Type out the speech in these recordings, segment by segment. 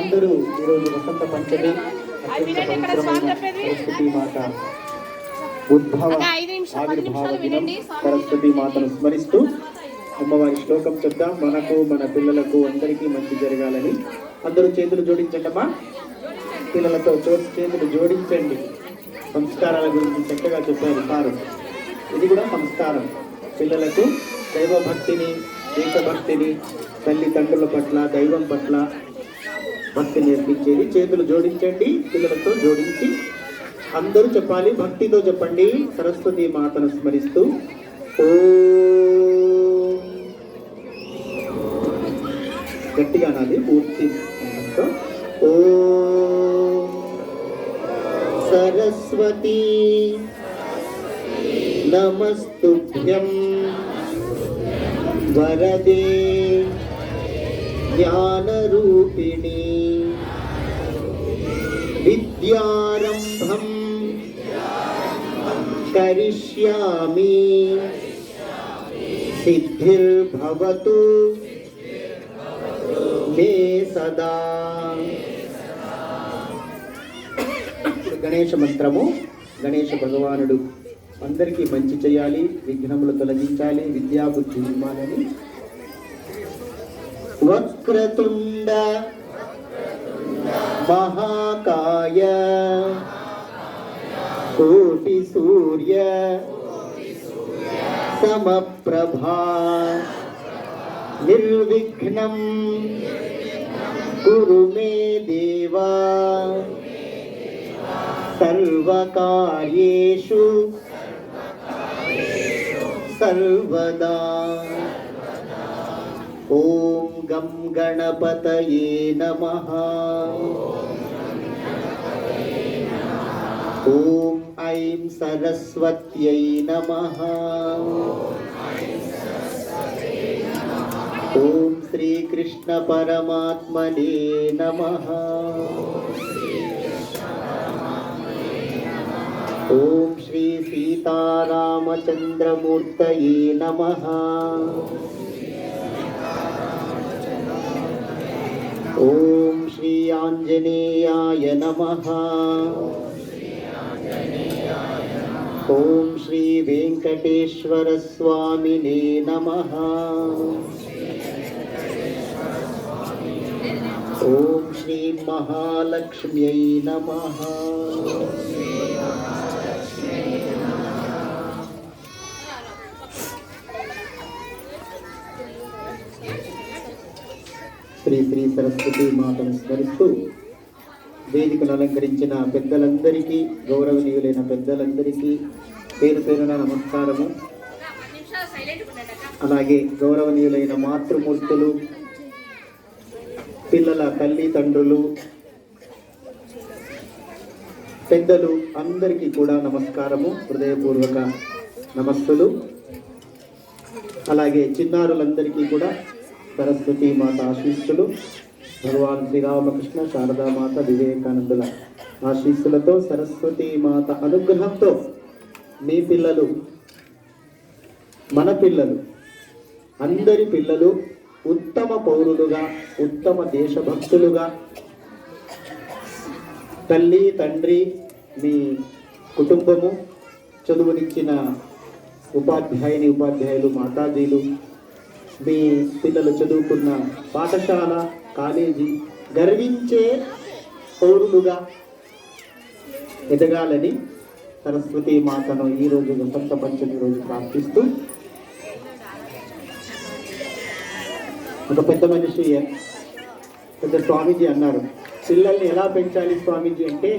అందరూ ఈరోజు వసంత పంచమి సరస్వతి మాత ఉద్భవ ఆవిర్భావ దినం. సరస్వతి మాతను స్మరిస్తూ అమ్మవారి శ్లోకం చెప్దాం. మనకు మన పిల్లలకు అందరికీ మంచి జరగాలని. అందరూ చేతులు జోడించండమ్మా పిల్లలతో చేతులు జోడించండి. సంస్కారాల గురించి చక్కగా చెప్పారు సారు. ఇది కూడా సంస్కారం. పిల్లలకు దైవభక్తిని దేశభక్తిని తల్లిదండ్రుల పట్ల దైవం పట్ల భక్తి నేర్పించేది చేతులు జోడించండి పిల్లలతో జోడించి అందరూ చెప్పాలి భక్తితో చెప్పండి సరస్వతి మాతను స్మరిస్తూ. ఓ గట్టిగా నాది పూర్తి ఓ ఓం సరస్వతి నమస్తుభ్యం. వరదే జ్ఞానరూపిణి. విద్యారంభం కరిష్యామి. సిద్ధిర్భవతు మే సదా. గణేష మంత్రము గణేష భగవానుడు అందరికీ మంచి చేయాలి విఘ్నములు తొలగించాలి విద్యాబుద్ధి ఇవ్వాలని वक्रतुण्ड महाकाय। कोटि सूर्य सम प्रभा निर्विघ्न। कुरु मे देवा। सर्वकार्यु सर्वदा। ओम గం గణపతయే నమ. ఓం ఐం సరస్వత్యై నమ. ఓం శ్రీకృష్ణ పరమాత్మనే నమ. ఓం శ్రీ సీతారామచంద్రమూర్తయే నమ. ఓం శ్రీ ఆంజనేయాయ నమ. ఓం శ్రీ వెంకటేశ్వర స్వామినే నమ. ఓం శ్రీ మహాలక్ష్మ్యై నమ. శ్రీ శ్రీ సరస్వతి మాతను స్మరిస్తూ వేదికను అలంకరించిన పెద్దలందరికీ గౌరవనీయులైన పెద్దలందరికీ పేరు పేరున నమస్కారము. అలాగే గౌరవనీయులైన మాతృమూర్తులు పిల్లల తల్లిదండ్రులు పెద్దలు అందరికీ కూడా నమస్కారము. హృదయపూర్వక నమస్సులు. అలాగే చిన్నారులందరికీ కూడా సరస్వతి మాత ఆశీస్సులు. భగవాన్ శ్రీరామకృష్ణ శారదామాత వివేకానందుల ఆశీస్సులతో సరస్వతి మాత అనుగ్రహంతో మీ పిల్లలు మన పిల్లలు అందరి పిల్లలు ఉత్తమ పౌరులుగా ఉత్తమ దేశభక్తులుగా తల్లి తండ్రి మీ కుటుంబము చదువునిచ్చిన ఉపాధ్యాయుని ఉపాధ్యాయులు మాతాజీలు మీ పిల్లలు చదువుకున్న పాఠశాల కాలేజీ గర్వించే పౌరులుగా ఎదగాలని సరస్వతి మాతను ఈరోజు వసంత పంచమి రోజు ప్రార్థిస్తూ ఒక పెద్ద మనిషి పెద్ద స్వామీజీ అన్నారు. పిల్లల్ని ఎలా పెంచాలి స్వామీజీ అంటే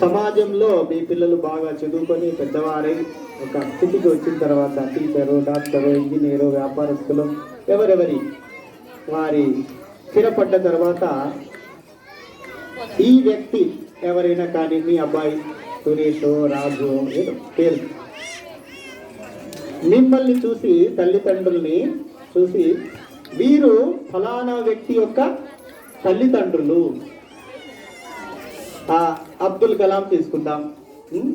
సమాజంలో మీ పిల్లలు బాగా చదువుకొని పెద్దవారై ఒక స్థితికి వచ్చిన తర్వాత టీచరు డాక్టరు ఇంజనీరు వ్యాపారస్తులు ఎవరెవరి వారి స్థిరపడ్డ తర్వాత ఈ వ్యక్తి ఎవరైనా కానీ మీ అబ్బాయి సురేష్ రాజు ఏదో పేరు. మిమ్మల్ని చూసి తల్లిదండ్రుల్ని చూసి వీరు ఫలానా వ్యక్తి యొక్క తల్లిదండ్రులు. ఆ అబ్దుల్ కలాం తీసుకుందాం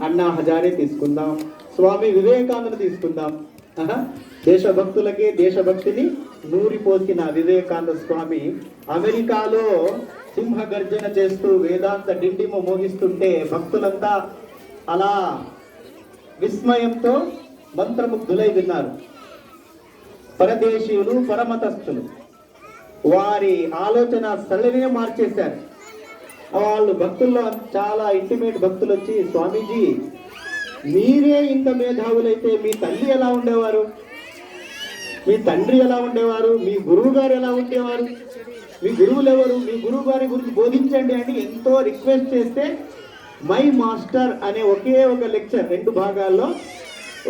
అన్నా హజారే తీసుకుందాం స్వామి వివేకానంద తీసుకుందాం. ఆహా. దేశభక్తులకే దేశభక్తిని నూరిపోసిన వివేకానంద స్వామి అమెరికాలో సింహ గర్జన చేస్తూ వేదాంత డిండిమ మోగిస్తుంటే భక్తులంతా అలా విస్మయంతో మంత్రముగ్ధులై విన్నారు. పరదేశీయులు పరమతస్థులు వారి ఆలోచన సరళినే మార్చేశారు. వాళ్ళు భక్తుల్లో చాలా ఇంటిమేట్ భక్తులు వచ్చి స్వామీజీ మీరే ఇంత మేధావులైతే మీ తల్లి ఎలా ఉండేవారు? మీ తండ్రి ఎలా ఉండేవారు? మీ గురువు గారు ఎలా ఉండేవారు? మీ గురువులు ఎవరు మీ గురువు గారి గురించి బోధించండి అని ఎంతో రిక్వెస్ట్ చేస్తే మై మాస్టర్ అనే ఒకే ఒక లెక్చర్ రెండు భాగాల్లో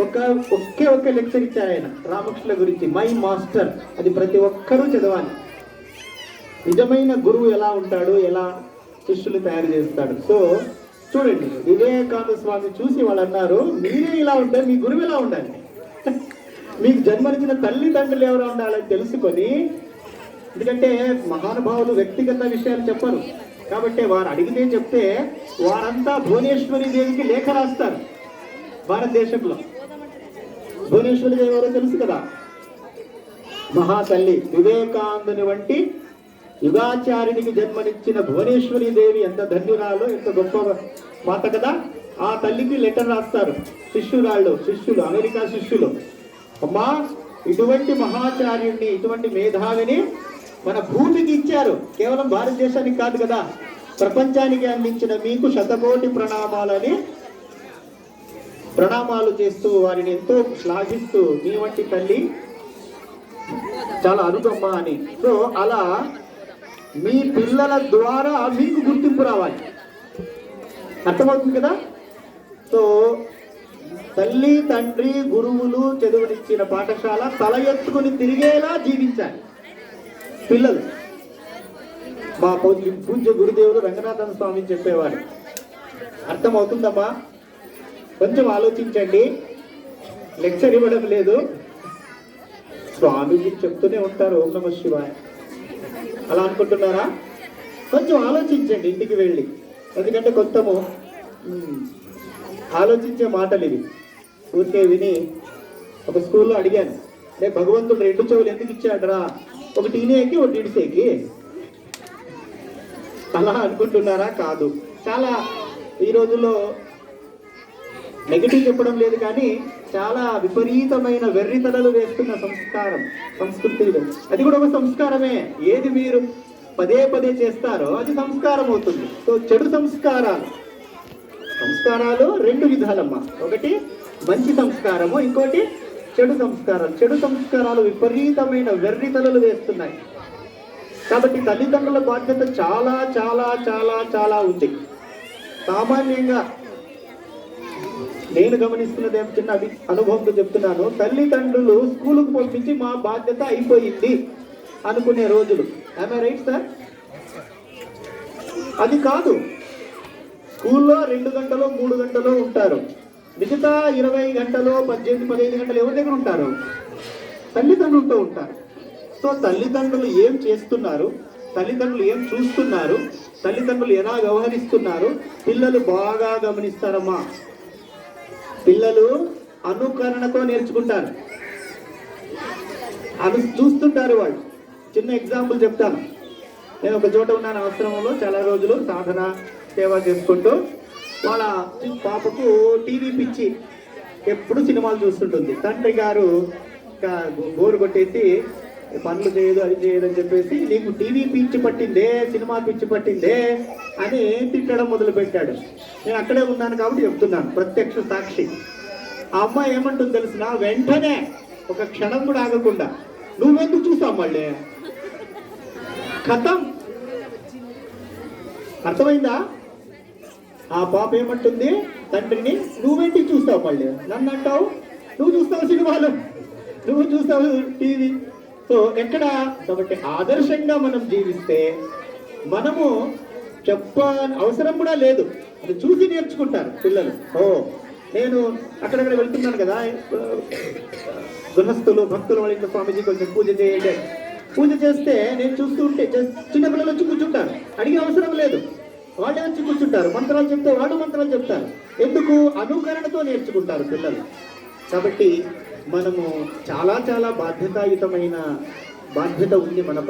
ఒక ఒకే ఒక లెక్చర్ ఇచ్చారు ఆయన రామకృష్ణ గురించి మై మాస్టర్ అది ప్రతి ఒక్కరూ చదవాలి. నిజమైన గురువు ఎలా ఉంటాడు? ఎలా శిష్యులు తయారు చేస్తాడు. సో చూడండి వివేకానంద స్వామి చూసి వాళ్ళు అన్నారు మీరే ఇలా ఉంటే మీ గురువు ఇలా ఉండాలి మీకు జన్మనిచ్చిన తల్లిదండ్రులు ఎవరు ఉండాలని తెలుసుకొని ఎందుకంటే మహానుభావులు వ్యక్తిగత విషయాలు చెప్పరు. కాబట్టి వారు అడిగితే చెప్తే వారంతా భువనేశ్వరి దేవికి లేఖ రాస్తారు భారతదేశంలో. భువనేశ్వరి దేవి ఎవరో తెలుసు కదా? మహాతల్లి వివేకానందుని వంటి యుగాచార్యునికి జన్మనిచ్చిన భువనేశ్వరి దేవి ఎంత ధన్యురాలో ఎంత గొప్ప మాట కదా ఆ తల్లికి లెటర్ రాస్తారు. శిష్యురాళ్ళు శిష్యులు అమెరికా శిష్యులు. అమ్మా ఇటువంటి మహాచార్యుడిని ఇటువంటి మేధావిని మన భూమికి ఇచ్చారు. కేవలం భారతదేశానికి కాదు కదా ప్రపంచానికి అందించిన మీకు శతకోటి ప్రణామాలని ప్రణామాలు చేస్తూ వారిని ఎంతో శ్లాఘిస్తూ మీ వంటి తల్లి చాలా అనుగమ్మ అని. సో అలా మీ పిల్లల ద్వారా మీకు గుర్తింపు రావాలి. అర్థమవుతుంది కదా? సో తల్లి తండ్రి గురువులు చదువునిచ్చిన పాఠశాల తల ఎత్తుకుని తిరిగేలా జీవించాలి. పిల్లలు. మా పూజ్య పూజ్య గురుదేవుడు రంగనాథన్ స్వామి చెప్పేవారు అర్థమవుతుందమ్మా? కొంచెం ఆలోచించండి. లెక్చర్ ఇవ్వడం లేదు. స్వామీజీ చెప్తూనే ఉంటారు ఓం నమ శివాయ. అలా అనుకుంటున్నారా? కొంచెం ఆలోచించండి ఇంటికి వెళ్ళి. ఎందుకంటే కొంచెము ఆలోచించే మాటలు ఇవి. ఊరికే విని ఒక స్కూల్లో అడిగాను. రే భగవంతుడు రెండు చెవులు ఎందుకు ఇచ్చాడరా? ఒక టీనేకి ఒక ఇడిసేకి అలా అనుకుంటున్నారా? కాదు. చాలా ఈ రోజుల్లో నెగిటివ్ చెప్పడం లేదు కానీ చాలా విపరీతమైన వెర్రితలలు వేస్తున్న సంస్కారం సంస్కృతి అది కూడా ఒక సంస్కారమే. ఏది మీరు పదే పదే చేస్తారో అది సంస్కారం అవుతుంది. సో చెడు సంస్కారాలు. సంస్కారాలు రెండు విధాలమ్మా. ఒకటి మంచి సంస్కారము ఇంకోటి చెడు సంస్కారాలు. చెడు సంస్కారాలు విపరీతమైన వెర్రితలలు వేస్తున్నాయి. కాబట్టి తల్లిదండ్రుల బాధ్యత చాలా చాలా చాలా చాలా ఉంది. సామాన్యంగా నేను గమనిస్తున్నది ఏం చిన్న అనుభవంతో చెప్తున్నాను. తల్లిదండ్రులు స్కూలుకు పంపించి మా బాధ్యత అయిపోయింది అనుకునే రోజులు. ఐ రైట్ సార్ అది కాదు. స్కూల్లో రెండు గంటలో మూడు గంటలో ఉంటారు. మిగతా ఇరవై గంటలో పద్దెనిమిది పదిహేను గంటలు ఎవరి దగ్గర ఉంటారు? తల్లిదండ్రులతో ఉంటారు. సో తల్లిదండ్రులు ఏం చేస్తున్నారు? తల్లిదండ్రులు ఏం చూస్తున్నారు? తల్లిదండ్రులు ఎలా వ్యవహరిస్తున్నారు? పిల్లలు బాగా గమనిస్తారమ్మా. పిల్లలు అనుకరణతో నేర్చుకుంటారు. అను చూస్తుంటారు వాళ్ళు. చిన్న ఎగ్జాంపుల్ చెప్తాను. నేను ఒక చోట ఉన్నాను ఆశ్రమంలో చాలా రోజులు సాధన సేవ చేసుకుంటూ. వాళ్ళ పాపకు టీవీ పిచ్చి. ఎప్పుడు సినిమాలు చూస్తుంటుంది. తండ్రి గారు బోరు కొట్టేసి పనులు చేయదు అది చేయదు అని చెప్పేసి నీకు టీవీ పిచ్చి పట్టిందే సినిమా పిచ్చి పట్టిందే అని తిట్టడం మొదలుపెట్టాడు. నేను అక్కడే ఉన్నాను కాబట్టి చెప్తున్నాను ప్రత్యక్ష సాక్షి. ఆ అమ్మాయి ఏమంటుంది తెలిసిన? వెంటనే ఒక క్షణం కూడా ఆగకుండా నువ్వెందుకు చూసావు మళ్ళీ? కథం. అర్థమైందా? ఆ పాప ఏమంటుంది? తండ్రిని నువ్వేంటి చూస్తావు మళ్ళీ? నన్ను అంటావు? నువ్వు చూస్తావు సినిమాలు? నువ్వు చూస్తావు టీవీ సో ఎక్కడ? కాబట్టి ఆదర్శంగా మనం జీవిస్తే మనము చెప్ప అవసరం కూడా లేదు. అది చూసి నేర్చుకుంటారు పిల్లలు. ఓ నేను అక్కడక్కడ వెళ్తున్నాను కదా. గృహస్థులు భక్తులు వాళ్ళ ఇంట్లో స్వామీజీ కొంచెం పూజ చేయండి. పూజ చేస్తే నేను చూస్తూ ఉంటే చిన్నపిల్లలు చిన్న వచ్చి కూర్చుంటారు. అడిగే అవసరం లేదు. వాళ్ళే వచ్చి కూర్చుంటారు. మంత్రాలు చెప్తే వాళ్ళు మంత్రాలు చెప్తారు. ఎందుకు? అనుకరణతో నేర్చుకుంటారు పిల్లలు. కాబట్టి మనము చాలా చాలా బాధ్యతాయుతమైన బాధ్యత ఉంది మనపై